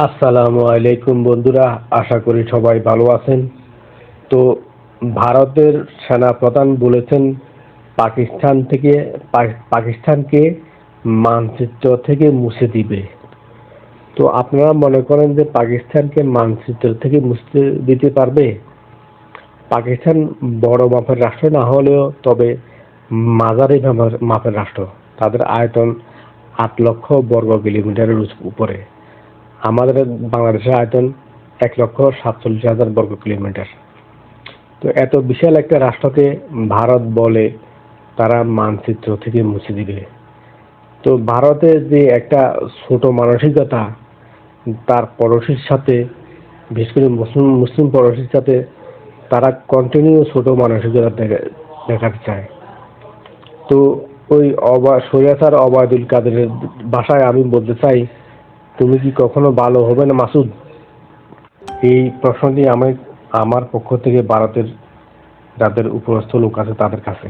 আসসালামু আলাইকুম বন্ধুরা, আশা করি সবাই ভালো আছেন। তো ভারতের সেনাপ্রধান বলেছেন, পাকিস্তান থেকে পাকিস্তানকে মানচিত্র থেকে মুছে দিবে। তো আপনারা মনে করেন যে পাকিস্তানকে মানচিত্র থেকে মুছতে দিতে পারবে? পাকিস্তান বড় মাপের রাষ্ট্র, না হলেও তবে মাঝারি মাপের রাষ্ট্র। তাদের আয়তন আট লক্ষ বর্গ কিলোমিটারের উপরে। আমাদের বাংলাদেশের আয়তন এক লক্ষ সাতচল্লিশ হাজার বর্গ কিলোমিটার। তো এত বিশাল একটা রাষ্ট্রকে ভারত বলে তারা মানচিত্র থেকে মুছে দিবে। তো ভারতে যে একটা ছোট মানসিকতা, তার পড়োশির সাথে, বিশেষ করে মুসলিম মুসলিম পড়োশির সাথে তারা কন্টিনিউ ছোট মানসিকতা দেখা- দেখাতে চায়। তো ওই অবা সৈয়াসার অবায়দুল কাদের ভাষায় আমি বলতে চাই তুমি কি কখনো ভালো হবে না, মাসুদ? এই প্রশ্নটি আমি আমার পক্ষ থেকে ভারতের যাদের উপরস্থ লোক আছে তাদের কাছে।